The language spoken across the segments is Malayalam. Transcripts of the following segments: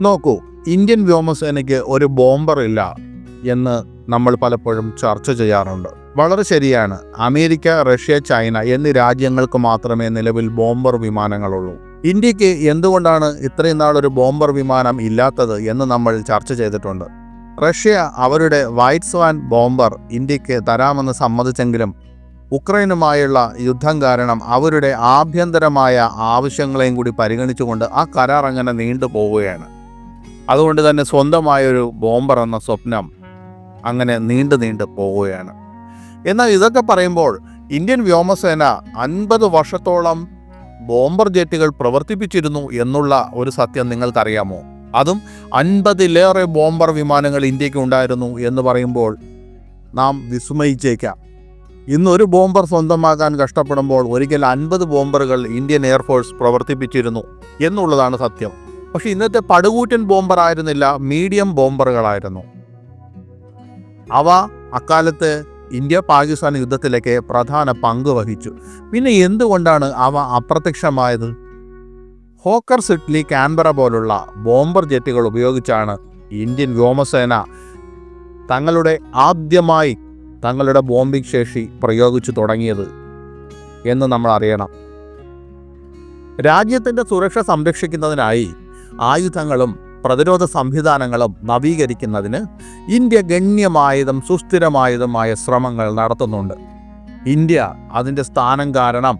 നോക്കൂ ഇന്ത്യൻ വ്യോമസേനയ്ക്ക് ഒരു ബോംബർ ഇല്ല എന്ന് നമ്മൾ പലപ്പോഴും ചർച്ച ചെയ്യാറുണ്ട്. വളരെ ശരിയാണ്. അമേരിക്ക റഷ്യ ചൈന എന്നീ രാജ്യങ്ങൾക്ക് മാത്രമേ നിലവിൽ ബോംബർ വിമാനങ്ങളുള്ളൂ. ഇന്ത്യയ്ക്ക് എന്തുകൊണ്ടാണ് ഇത്രയും നാൾ ഒരു ബോംബർ വിമാനം ഇല്ലാത്തത് എന്ന് നമ്മൾ ചർച്ച ചെയ്തിട്ടുണ്ട്. റഷ്യ അവരുടെ വൈറ്റ് സ്വാൻ ബോംബർ ഇന്ത്യയ്ക്ക് തരാമെന്ന് സമ്മതിച്ചെങ്കിലും ഉക്രൈനുമായുള്ള യുദ്ധം കാരണം അവരുടെ ആഭ്യന്തരമായ ആവശ്യങ്ങളെയും കൂടി പരിഗണിച്ചുകൊണ്ട് ആ കരാർ അങ്ങനെ നീണ്ടു പോവുകയാണ് അതുകൊണ്ട് തന്നെ സ്വന്തമായൊരു ബോംബർ എന്ന സ്വപ്നം അങ്ങനെ നീണ്ടു നീണ്ടു പോവുകയാണ്. എന്നാൽ ഇതൊക്കെ പറയുമ്പോൾ ഇന്ത്യൻ വ്യോമസേന അൻപത് വർഷത്തോളം ബോംബർ ജെറ്റുകൾ പ്രവർത്തിപ്പിച്ചിരുന്നു എന്നുള്ള ഒരു സത്യം നിങ്ങൾക്കറിയാമോ? അതും അൻപതിലേറെ ബോംബർ വിമാനങ്ങൾ ഇന്ത്യയ്ക്ക് ഉണ്ടായിരുന്നു എന്ന് പറയുമ്പോൾ നാം വിസ്മയിച്ചേക്കാം. ഇന്ന് ഒരു ബോംബർ സ്വന്തമാക്കാൻ കഷ്ടപ്പെടുമ്പോൾ ഒരിക്കൽ അൻപത് ബോംബറുകൾ ഇന്ത്യൻ എയർഫോഴ്സ് പ്രവർത്തിപ്പിച്ചിരുന്നു എന്നുള്ളതാണ് സത്യം. പക്ഷെ ഇന്നത്തെ പടുകൂറ്റൻ ബോംബർ ആയിരുന്നില്ല മീഡിയം ബോംബറുകളായിരുന്നു. അവ അക്കാലത്ത് ഇന്ത്യ പാകിസ്ഥാൻ യുദ്ധത്തിലേക്ക് പ്രധാന പങ്ക് വഹിച്ചു. പിന്നെ എന്തുകൊണ്ടാണ് അവ അപ്രത്യക്ഷമായത്? ഹോക്കർ സിഡ്ലി കാൻബറ പോലുള്ള ബോംബർ ജെറ്റുകൾ ഉപയോഗിച്ചാണ് ഇന്ത്യൻ വ്യോമസേന തങ്ങളുടെ ആദ്യമായി തങ്ങളുടെ ബോംബിംഗ് ശേഷി പ്രയോഗിച്ചു തുടങ്ങിയത് എന്ന് നമ്മൾ അറിയണം രാജ്യത്തിന്റെ സുരക്ഷ സംരക്ഷിക്കുന്നതിനായി ആയുധങ്ങളും പ്രതിരോധ സംവിധാനങ്ങളും നവീകരിക്കുന്നതിന് ഇന്ത്യ ഗണ്യമായതും സുസ്ഥിരമായതുമായ ശ്രമങ്ങൾ നടത്തുന്നുണ്ട്. ഇന്ത്യ അതിന്റെ സ്ഥാനം കാരണം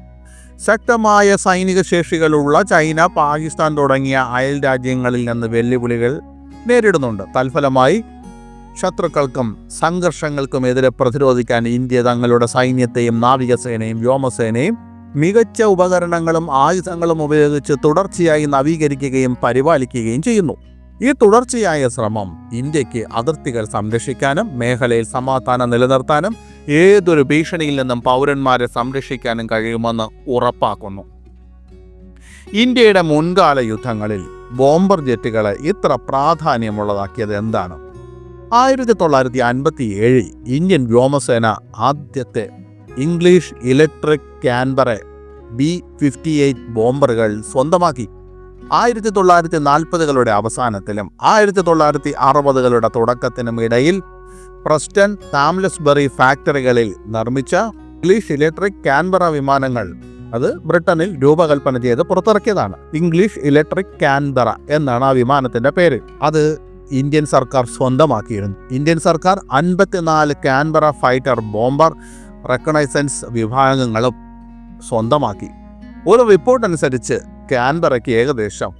ശക്തമായ സൈനിക ശേഷികളുള്ള ചൈന പാകിസ്ഥാൻ തുടങ്ങിയ അയൽ രാജ്യങ്ങളിൽ നിന്ന് വെല്ലുവിളികൾ നേരിടുന്നുണ്ട്. തൽഫലമായി ശത്രുക്കൾക്കും സംഘർഷങ്ങൾക്കും എതിരെ പ്രതിരോധിക്കാൻ ഇന്ത്യ തങ്ങളുടെ സൈന്യത്തെയും നാവികസേനയും വ്യോമസേനയും മികച്ച ഉപകരണങ്ങളും ആയുധങ്ങളും ഉപയോഗിച്ച് തുടർച്ചയായി നവീകരിക്കുകയും പരിപാലിക്കുകയും ചെയ്യുന്നു. ഈ തുടർച്ചയായ ശ്രമം ഇന്ത്യയ്ക്ക് അതിർത്തികൾ സംരക്ഷിക്കാനും മേഖലയിൽ സമാധാനം നിലനിർത്താനും ഏതൊരു ഭീഷണിയിൽ നിന്നും പൗരന്മാരെ സംരക്ഷിക്കാനും കഴിയുമെന്ന് ഉറപ്പാക്കുന്നു. ഇന്ത്യയുടെ മുൻകാല യുദ്ധങ്ങളിൽ ബോംബർ ജെറ്റുകളെ ഇത്ര പ്രാധാന്യമുള്ളതാക്കിയത് എന്താണ്? ആയിരത്തി തൊള്ളായിരത്തി അൻപത്തി ഏഴിൽ ഇന്ത്യൻ വ്യോമസേന ആദ്യത്തെ English Electric Canberra B fifty eight ബോംബറുകൾ സ്വന്തമാക്കി. ആയിരത്തി തൊള്ളായിരത്തി നാൽപ്പതുകളുടെ അവസാനത്തിലും ആയിരത്തി തൊള്ളായിരത്തി അറുപതുകളുടെ തുടക്കത്തിനും ഇടയിൽ പ്രസ്റ്റൺ താംലസ്ബറി ഫാക്ടറികളിൽ നിർമ്മിച്ച ഇംഗ്ലീഷ് ഇലക്ട്രിക് കാൻബറ വിമാനങ്ങൾ അത് ബ്രിട്ടനിൽ രൂപകൽപ്പന ചെയ്ത് പുറത്തിറക്കിയതാണ്. ഇംഗ്ലീഷ് ഇലക്ട്രിക് കാൻബറ എന്നാണ് ആ വിമാനത്തിന്റെ പേര്. അത് ഇന്ത്യൻ സർക്കാർ സ്വന്തമാക്കിയിരുന്നു. ഇന്ത്യൻ സർക്കാർ അൻപത്തിനാല് കാൻബറ ഫൈറ്റർ ബോംബർ റെക്കണൈസൻസ് വിഭാഗങ്ങളും സ്വന്തമാക്കി. ഒരു റിപ്പോർട്ട് അനുസരിച്ച് കാൻബറയ്ക്ക് ഏകദേശം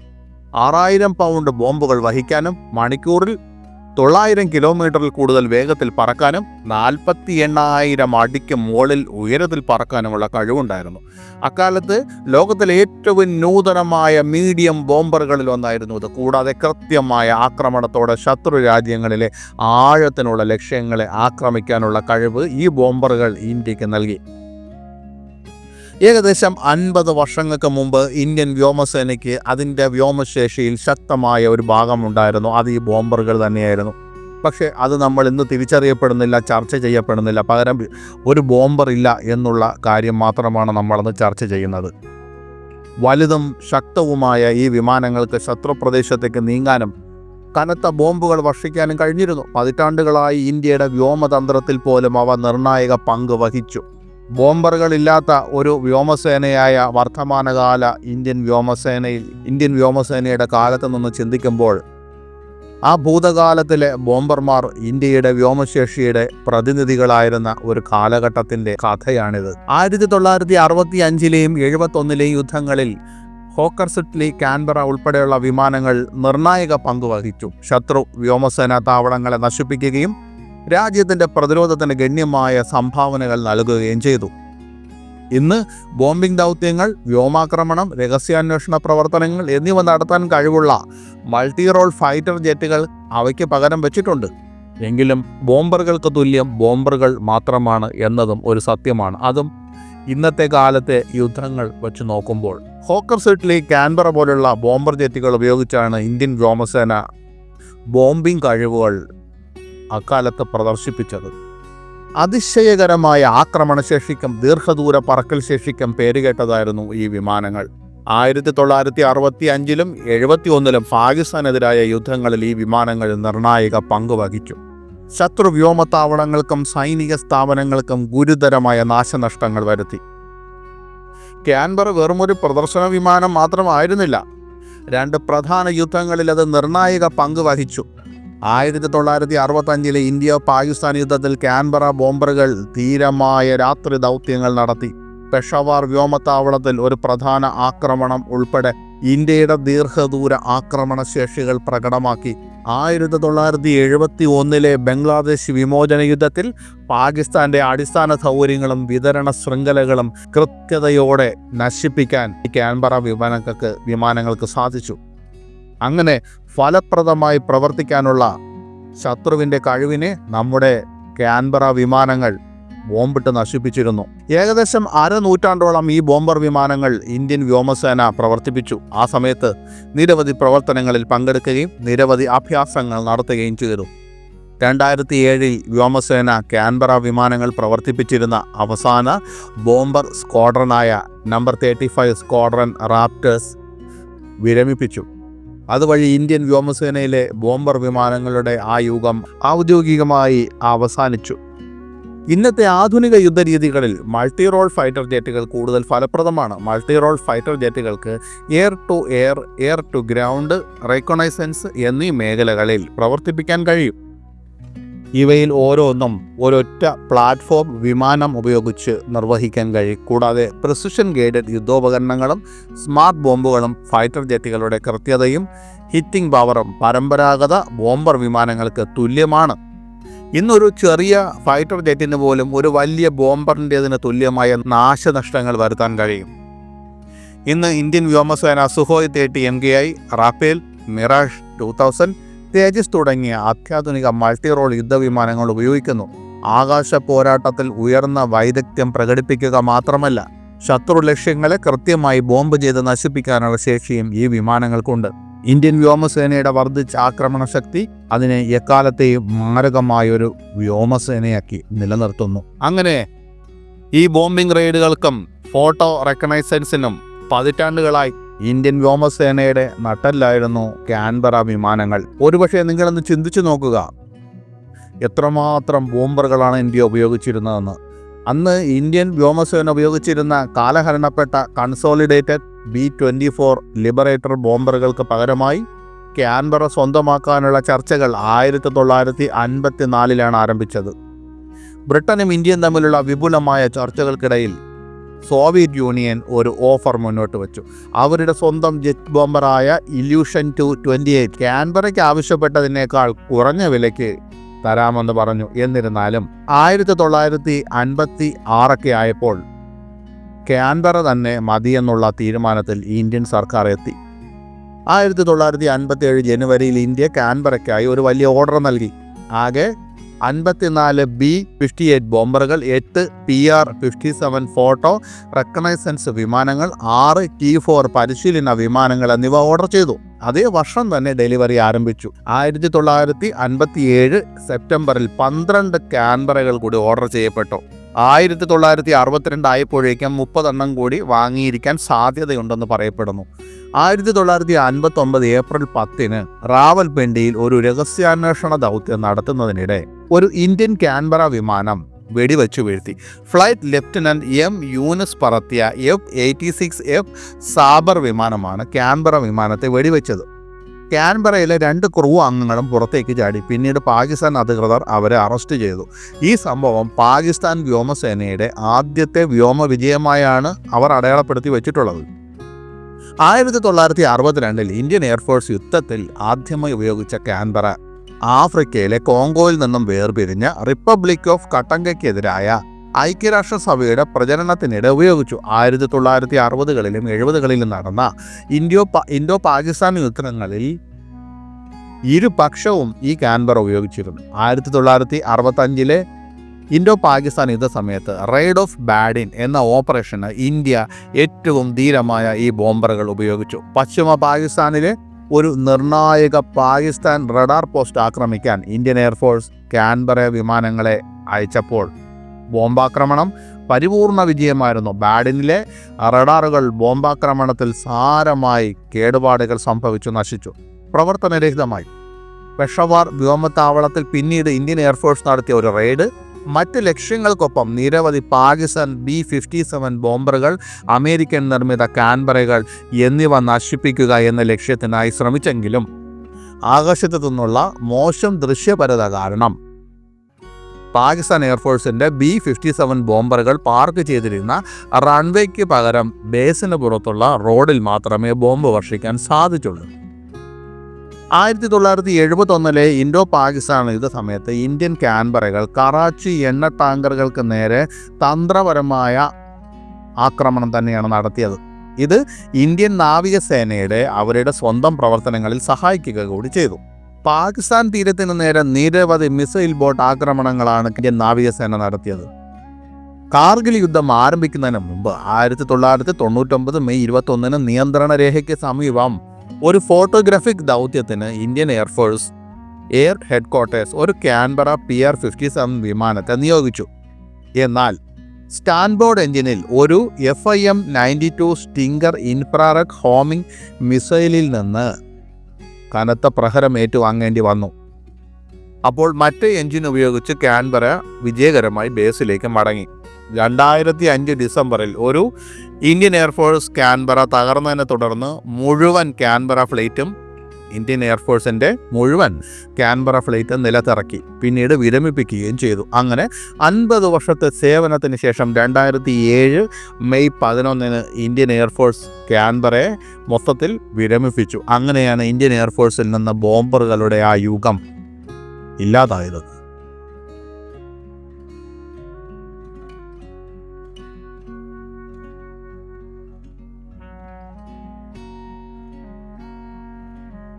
ആറായിരം പൗണ്ട് ബോംബുകൾ വഹിക്കാനും മണിക്കൂറിൽ തൊള്ളായിരം കിലോമീറ്ററിൽ കൂടുതൽ വേഗത്തിൽ പറക്കാനും നാൽപ്പത്തി എണ്ണായിരം അടിക്ക് മുകളിൽ ഉയരത്തിൽ പറക്കാനുമുള്ള കഴിവുണ്ടായിരുന്നു. അക്കാലത്ത് ലോകത്തിലെ ഏറ്റവും നൂതനമായ മീഡിയം ബോംബറുകളിൽ ഒന്നായിരുന്നു ഇത്. കൂടാതെ കൃത്യമായ ആക്രമണത്തോടെ ശത്രു രാജ്യങ്ങളിലെ ആഴത്തിനുള്ള ലക്ഷ്യങ്ങളെ ആക്രമിക്കാനുള്ള കഴിവ് ഈ ബോംബറുകൾ ഇന്ത്യയ്ക്ക് നൽകി. ഏകദേശം അൻപത് വർഷങ്ങൾക്ക് മുമ്പ് ഇന്ത്യൻ വ്യോമസേനയ്ക്ക് അതിന്റെ വ്യോമശേഷിയിൽ ശക്തമായ ഒരു ഭാഗമുണ്ടായിരുന്നു. അത് ഈ ബോംബറുകൾ തന്നെയായിരുന്നു. പക്ഷേ അത് നമ്മൾ ഇന്ന് തിരിച്ചറിയപ്പെടുന്നില്ല ചർച്ച ചെയ്യപ്പെടുന്നില്ല. പകരം ഒരു ബോംബർ ഇല്ല എന്നുള്ള കാര്യം മാത്രമാണ് നമ്മളന്ന് ചർച്ച ചെയ്യുന്നത്. വലുതും ശക്തവുമായ ഈ വിമാനങ്ങൾക്ക് ശത്രു പ്രദേശത്തേക്ക് നീങ്ങാനും കനത്ത ബോംബുകൾ വർഷിക്കാനും കഴിഞ്ഞിരുന്നു. പതിറ്റാണ്ടുകളായി ഇന്ത്യയുടെ വ്യോമതന്ത്രത്തിൽ പോലും അവ നിർണായക പങ്ക് വഹിച്ചു. ബോംബറുകളില്ലാത്ത ഒരു വ്യോമസേനയായ വർത്തമാനകാല ഇന്ത്യൻ വ്യോമസേനയിൽ ഇന്ത്യൻ വ്യോമസേനയുടെ കാലത്ത് നിന്ന് ചിന്തിക്കുമ്പോൾ ആ ഭൂതകാലത്തിലെ ബോംബർമാർ ഇന്ത്യയുടെ വ്യോമശേഷിയുടെ പ്രതിനിധികളായിരുന്ന ഒരു കാലഘട്ടത്തിന്റെ കഥയാണിത്. ആയിരത്തി തൊള്ളായിരത്തി അറുപത്തി അഞ്ചിലെയും എഴുപത്തൊന്നിലെയും യുദ്ധങ്ങളിൽ ഹോക്കർ സിറ്റ്ലി കാൻബറ ഉൾപ്പെടെയുള്ള വിമാനങ്ങൾ നിർണായക പങ്ക് വഹിച്ചു. ശത്രു വ്യോമസേനാ താവളങ്ങളെ നശിപ്പിക്കുകയും രാജ്യത്തിന്റെ പ്രതിരോധത്തിന് ഗണ്യമായ സംഭാവനകൾ നൽകുകയും ചെയ്തു. ഇന്ന് ബോംബിംഗ് ദൗത്യങ്ങൾ വ്യോമാക്രമണം രഹസ്യാന്വേഷണ പ്രവർത്തനങ്ങൾ എന്നിവ നടത്താൻ കഴിവുള്ള മൾട്ടി റോൾ ഫൈറ്റർ ജെറ്റുകൾ അവയ്ക്ക് പകരം വെച്ചിട്ടുണ്ട്. എങ്കിലും ബോംബറുകൾക്ക് തുല്യം ബോംബറുകൾ മാത്രമാണ് എന്നതും ഒരു സത്യമാണ്. അതും ഇന്നത്തെ കാലത്തെ യുദ്ധങ്ങൾ വെച്ച് നോക്കുമ്പോൾ. ഹോക്കർ സെറ്റിലെ ക്യാൻബറ പോലുള്ള ബോംബർ ജെറ്റുകൾ ഉപയോഗിച്ചാണ് ഇന്ത്യൻ വ്യോമസേന ബോംബിംഗ് കഴിവുകൾ അക്കാലത്ത് പ്രദർശിപ്പിച്ചത്. അതിശയകരമായ ആക്രമണശേഷിക്കും ദീർഘദൂര പറക്കൽ ശേഷിക്കും പേരുകേട്ടതായിരുന്നു ഈ വിമാനങ്ങൾ. ആയിരത്തി തൊള്ളായിരത്തി അറുപത്തി അഞ്ചിലും എഴുപത്തി ഒന്നിലും പാകിസ്ഥാനെതിരായ യുദ്ധങ്ങളിൽ ഈ വിമാനങ്ങൾ നിർണായക പങ്കുവഹിച്ചു ശത്രു വ്യോമത്താവളങ്ങൾക്കും സൈനിക സ്ഥാപനങ്ങൾക്കും ഗുരുതരമായ നാശനഷ്ടങ്ങൾ വരുത്തി. ക്യാൻബറ വെറുമൊരു പ്രദർശന വിമാനം മാത്രമായിരുന്നില്ല. രണ്ട് പ്രധാന യുദ്ധങ്ങളിൽ അത് നിർണായക പങ്ക് വഹിച്ചു. ആയിരത്തി തൊള്ളായിരത്തി അറുപത്തഞ്ചിലെ ഇന്ത്യ പാകിസ്ഥാൻ യുദ്ധത്തിൽ കാൻബറ ബോംബറുകൾ ധീരമായ രാത്രി ദൗത്യങ്ങൾ നടത്തി. പെഷവാർ വ്യോമത്താവളത്തിൽ ഒരു പ്രധാന ആക്രമണം ഉൾപ്പെടെ ഇന്ത്യയുടെ ദീർഘദൂര ആക്രമണ ശേഷികൾ പ്രകടമാക്കി. ആയിരത്തി തൊള്ളായിരത്തി എഴുപത്തി ഒന്നിലെ ബംഗ്ലാദേശ് വിമോചന യുദ്ധത്തിൽ പാകിസ്ഥാന്റെ അടിസ്ഥാന സൗകര്യങ്ങളും വിതരണ ശൃംഖലകളും കൃത്യതയോടെ നശിപ്പിക്കാൻ ഈ ക്യാൻബറ വിമാനങ്ങൾക്ക് വിമാനങ്ങൾക്ക് സാധിച്ചു. അങ്ങനെ ഫലപ്രദമായി പ്രവർത്തിക്കാനുള്ള ശത്രുവിന്റെ കഴിവിനെ നമ്മുടെ ക്യാൻബറ വിമാനങ്ങൾ ബോംബിട്ട് നശിപ്പിച്ചിരുന്നു. ഏകദേശം അരനൂറ്റാണ്ടോളം ഈ ബോംബർ വിമാനങ്ങൾ ഇന്ത്യൻ വ്യോമസേന പ്രവർത്തിപ്പിച്ചു. ആ സമയത്ത് നിരവധി പ്രവർത്തനങ്ങളിൽ പങ്കെടുക്കുകയും നിരവധി അഭ്യാസങ്ങൾ നടത്തുകയും ചെയ്തു. രണ്ടായിരത്തി ഏഴിൽ വ്യോമസേന ക്യാൻബറ വിമാനങ്ങൾ പ്രവർത്തിപ്പിച്ചിരുന്ന അവസാന bomber സ്ക്വാഡ്രനായ number thirty five squadron Raptors വിരമിപ്പിച്ചു. അതുവഴി ഇന്ത്യൻ വ്യോമസേനയിലെ ബോംബർ വിമാനങ്ങളുടെ ആ യുഗം ഔദ്യോഗികമായി അവസാനിച്ചു. ഇന്നത്തെ ആധുനിക യുദ്ധരീതികളിൽ മൾട്ടി റോൾ ഫൈറ്റർ ജെറ്റുകൾ കൂടുതൽ ഫലപ്രദമാണ്. Multi role fighter ജെറ്റുകൾക്ക് air to air air to ground reconnaissance എന്നീ മേഖലകളിൽ പ്രവർത്തിപ്പിക്കാൻ കഴിയും. ഇവയിൽ ഓരോന്നും ഒരൊറ്റ പ്ലാറ്റ്ഫോം വിമാനം ഉപയോഗിച്ച് നിർവഹിക്കാൻ കഴിയും. കൂടാതെ പ്രിസിഷൻ ഗൈഡഡ് യുദ്ധോപകരണങ്ങളും സ്മാർട്ട് ബോംബുകളും ഫൈറ്റർ ജെറ്റുകളുടെ കൃത്യതയും ഹിറ്റിംഗ് പവറും പരമ്പരാഗത ബോംബർ വിമാനങ്ങൾക്ക് തുല്യമാണ്. ഇന്നൊരു ചെറിയ ഫൈറ്റർ ജെറ്റിന് പോലും ഒരു വലിയ ബോംബറിന്റെതിന് തുല്യമായ നാശനഷ്ടങ്ങൾ വരുത്താൻ കഴിയും. ഇന്ന് ഇന്ത്യൻ വ്യോമസേന Sukhoi തേട്ടി M K I Rafale Mirage two thousand Tejas തുടങ്ങിയ അത്യാധുനിക മൾട്ടി റോൾ യുദ്ധവിമാനങ്ങൾ ഉപയോഗിക്കുന്നു. ആകാശ പോരാട്ടത്തിൽ ഉയർന്ന വൈദഗ്ധ്യം പ്രകടിപ്പിക്കുക മാത്രമല്ല ശത്രു ലക്ഷ്യങ്ങളെ കൃത്യമായി ബോംബ് ചെയ്ത് നശിപ്പിക്കാനുള്ള ശേഷിയും ഈ വിമാനങ്ങൾക്കുണ്ട്. ഇന്ത്യൻ വ്യോമസേനയുടെ വർദ്ധിച്ച ആക്രമണ ശക്തി അതിനെ എക്കാലത്തെയും മാരകമായൊരു വ്യോമസേനയാക്കി നിലനിർത്തുന്നു. അങ്ങനെ ഈ ബോംബിംഗ് റെയ്ഡുകൾക്കും ഫോട്ടോ റെക്കഗ്നൈസൻസിനും പതിറ്റാണ്ടുകളായി ഇന്ത്യൻ വ്യോമസേനയുടെ നട്ടല്ലായിരുന്നു കാൻബറ വിമാനങ്ങൾ. ഒരുപക്ഷെ നിങ്ങളൊന്ന് ചിന്തിച്ചു നോക്കുക. എത്രമാത്രം ബോംബറുകളാണ് ഇന്ത്യ ഉപയോഗിച്ചിരുന്നതെന്ന്. അന്ന് ഇന്ത്യൻ വ്യോമസേന ഉപയോഗിച്ചിരുന്ന കാലഹരണപ്പെട്ട consolidated B twenty four Liberator ബോംബറുകൾക്ക് പകരമായി ക്യാൻബറ സ്വന്തമാക്കാനുള്ള ചർച്ചകൾ ആയിരത്തി തൊള്ളായിരത്തി അൻപത്തി നാലിലാണ് ആരംഭിച്ചത്. ബ്രിട്ടനും ഇന്ത്യയും തമ്മിലുള്ള വിപുലമായ ചർച്ചകൾക്കിടയിൽ സോവിയറ്റ് യൂണിയൻ ഒരു ഓഫർ മുന്നോട്ട് വെച്ചു. അവരുടെ സ്വന്തം ജെറ്റ് ബോംബറായ ഇല്യൂഷൻ ടു ട്വന്റി എയ്റ്റ് ക്യാൻബറയ്ക്ക് ആവശ്യപ്പെട്ടതിനേക്കാൾ കുറഞ്ഞ വിലയ്ക്ക് തരാമെന്ന് പറഞ്ഞു. എന്നിരുന്നാലും ആയിരത്തി തൊള്ളായിരത്തി അൻപത്തി ആറൊക്കെ ആയപ്പോൾ ക്യാൻബറ തന്നെ മതിയെന്നുള്ള തീരുമാനത്തിൽ ഇന്ത്യൻ സർക്കാർ എത്തി. ആയിരത്തി തൊള്ളായിരത്തി അൻപത്തി ഏഴ് ജനുവരിയിൽ ഇന്ത്യ ക്യാൻബറയ്ക്കായി ഒരു വലിയ ഓർഡർ നൽകി. ആകെ അൻപത്തിനാല് ബി ഫിഫ്റ്റി എയ്റ്റ് ബോംബറുകൾ എട്ട് P R fifty seven photo reconnaissance വിമാനങ്ങൾ ആറ് ടി ഫോർ പരിശീലന വിമാനങ്ങൾ എന്നിവ ഓർഡർ ചെയ്തു. അതേ വർഷം തന്നെ ഡെലിവറി ആരംഭിച്ചു. ആയിരത്തി തൊള്ളായിരത്തി അൻപത്തി ഏഴ് സെപ്റ്റംബറിൽ പന്ത്രണ്ട് ക്യാൻബറകൾ കൂടി ഓർഡർ ചെയ്യപ്പെട്ടു. ആയിരത്തി തൊള്ളായിരത്തി അറുപത്തിരണ്ട് ആയപ്പോഴേക്കും മുപ്പതെണ്ണം കൂടി വാങ്ങിയിരിക്കാൻ സാധ്യതയുണ്ടെന്ന് പറയപ്പെടുന്നു. ആയിരത്തി തൊള്ളായിരത്തി അൻപത്തി ഒമ്പത് ഏപ്രിൽ പത്തിന് റാവൽപിണ്ടിയിൽ ഒരു രഹസ്യാന്വേഷണ ദൗത്യം നടത്തുന്നതിനിടെ ഒരു ഇന്ത്യൻ ക്യാൻബറ വിമാനം വെടിവെച്ചു വീഴ്ത്തി. Flight lieutenant M Yunus പറത്തിയ F eighty six F Sabre വിമാനമാണ് ക്യാൻബറ വിമാനത്തെ വെടിവെച്ചത്. ക്യാൻബറയിലെ രണ്ട് ക്രൂ അംഗങ്ങളും പുറത്തേക്ക് ചാടി. പിന്നീട് പാകിസ്ഥാൻ അധികൃതർ അവരെ അറസ്റ്റ് ചെയ്തു. ഈ സംഭവം പാകിസ്ഥാൻ വ്യോമസേനയുടെ ആദ്യത്തെ വ്യോമ വിജയമായാണ് അവർ അടയാളപ്പെടുത്തി വെച്ചിട്ടുള്ളത്. ആയിരത്തി തൊള്ളായിരത്തി അറുപത്തിരണ്ടിൽ ഇന്ത്യൻ എയർഫോഴ്സ് യുദ്ധത്തിൽ ആദ്യമായി ഉപയോഗിച്ച ക്യാൻബറ ആഫ്രിക്കയിലെ കോങ്കോയിൽ നിന്നും വേർപിരിഞ്ഞ റിപ്പബ്ലിക് ഓഫ് കട്ടങ്കയ്ക്കെതിരായ ഐക്യരാഷ്ട്രസഭയുടെ പ്രചരണത്തിനിടെ ഉപയോഗിച്ചു. ആയിരത്തി തൊള്ളായിരത്തി അറുപതുകളിലും എഴുപതുകളിലും നടന്ന ഇൻഡോ പാകിസ്ഥാൻ യുദ്ധങ്ങളിൽ ഇരുപക്ഷവും ഈ ക്യാൻബർ ഉപയോഗിച്ചിരുന്നു. ആയിരത്തി തൊള്ളായിരത്തി അറുപത്തഞ്ചിലെ ഇൻഡോ പാകിസ്ഥാൻ യുദ്ധ സമയത്ത് റെയ്ഡ് ഓഫ് ബാഡിൻ എന്ന ഓപ്പറേഷന് ഇന്ത്യ ഏറ്റവും ധീരമായ ഈ ബോംബറുകൾ ഉപയോഗിച്ചു. പശ്ചിമ പാകിസ്ഥാനിലെ ഒരു നിർണായക പാകിസ്ഥാൻ റഡാർ പോസ്റ്റ് ആക്രമിക്കാൻ ഇന്ത്യൻ എയർഫോഴ്സ് കാൻബറ വിമാനങ്ങളെ അയച്ചപ്പോൾ ബോംബാക്രമണം പരിപൂർണ വിജയമായിരുന്നു. ബാഡിനിലെ റഡാറുകൾ ബോംബാക്രമണത്തിൽ സാരമായി കേടുപാടുകൾ സംഭവിച്ചു നശിച്ചു പ്രവർത്തനരഹിതമായി. പെഷവാർ വ്യോമത്താവളത്തിൽ പിന്നീട് ഇന്ത്യൻ എയർഫോഴ്സ് നടത്തിയ ഒരു റെയ്ഡ് മറ്റ് ലക്ഷ്യങ്ങൾക്കൊപ്പം നിരവധി പാകിസ്ഥാൻ ബി ഫിഫ്റ്റി സെവൻ ബോംബറുകൾ അമേരിക്കൻ നിർമ്മിത കാൻബറകൾ എന്നിവ നശിപ്പിക്കുക എന്ന ലക്ഷ്യത്തിനായി ശ്രമിച്ചെങ്കിലും ആകാശത്തു നിന്നുള്ള മോശം ദൃശ്യപരത കാരണം പാകിസ്ഥാൻ എയർഫോഴ്സിന്റെ ബി ഫിഫ്റ്റി സെവൻ ബോംബറുകൾ പാർക്ക് ചെയ്തിരുന്ന റൺവേക്ക് പകരം ബേസിന് പുറത്തുള്ള റോഡിൽ മാത്രമേ ബോംബ് വർഷിക്കാൻ സാധിച്ചുള്ളൂ. ആയിരത്തി തൊള്ളായിരത്തി എഴുപത്തി ഒന്നിലെ ഇൻഡോ പാകിസ്ഥാൻ യുദ്ധ സമയത്ത് ഇന്ത്യൻ ക്യാൻബറകൾ കറാച്ചി എണ്ണ ടാങ്കറുകൾക്ക് നേരെ തന്ത്രപരമായ ആക്രമണം തന്നെയാണ് നടത്തിയത്. ഇത് ഇന്ത്യൻ നാവികസേനയുടെ അവരുടെ സ്വന്തം പ്രവർത്തനങ്ങളിൽ സഹായിക്കുക കൂടി ചെയ്തു. പാകിസ്ഥാൻ തീരത്തിന് നേരെ നിരവധി മിസൈൽ ബോട്ട് ആക്രമണങ്ങളാണ് ഇന്ത്യൻ നാവികസേന നടത്തിയത്. കാർഗിൽ യുദ്ധം ആരംഭിക്കുന്നതിന് മുമ്പ് ആയിരത്തി തൊള്ളായിരത്തി തൊണ്ണൂറ്റൊമ്പത് മെയ് ഇരുപത്തൊന്നിന് നിയന്ത്രണ രേഖയ്ക്ക് സമീപം ഒരു photographic ദൗത്യത്തിന് Indian air force air headquarters ഒരു Canberra P R fifty seven വിമാനത്തെ നിയോഗിച്ചു. എന്നാൽ സ്റ്റാൻബോർഡ് എഞ്ചിനിൽ ഒരു F I M ninety two Stinger infrared homing മിസൈലിൽ നിന്ന് കനത്ത പ്രഹരം ഏറ്റുവാങ്ങേണ്ടി വന്നു. അപ്പോൾ മറ്റേ എഞ്ചിൻ ഉപയോഗിച്ച് ക്യാൻബറ വിജയകരമായി ബേസിലേക്ക് മടങ്ങി. രണ്ടായിരത്തി അഞ്ച് ഡിസംബറിൽ ഒരു ഇന്ത്യൻ എയർഫോഴ്സ് ക്യാൻബറ തകർന്നതിനെ തുടർന്ന് മുഴുവൻ ക്യാൻബറ ഫ്ലൈറ്റും ഇന്ത്യൻ എയർഫോഴ്സിന്റെ മുഴുവൻ ക്യാൻബറ ഫ്ലൈറ്റ് നിലത്തിറക്കി പിന്നീട് വിരമിപ്പിക്കുകയും ചെയ്തു. അങ്ങനെ അൻപത് വർഷത്തെ സേവനത്തിന് ശേഷം രണ്ടായിരത്തി ഏഴ് മെയ് പതിനൊന്നിന് ഇന്ത്യൻ എയർഫോഴ്സ് ക്യാൻബറയെ മൊത്തത്തിൽ വിരമിപ്പിച്ചു. അങ്ങനെയാണ് ഇന്ത്യൻ എയർഫോഴ്സിൽ നിന്ന് ബോംബറുകളുടെ ആ യുഗം ഇല്ലാതായത്.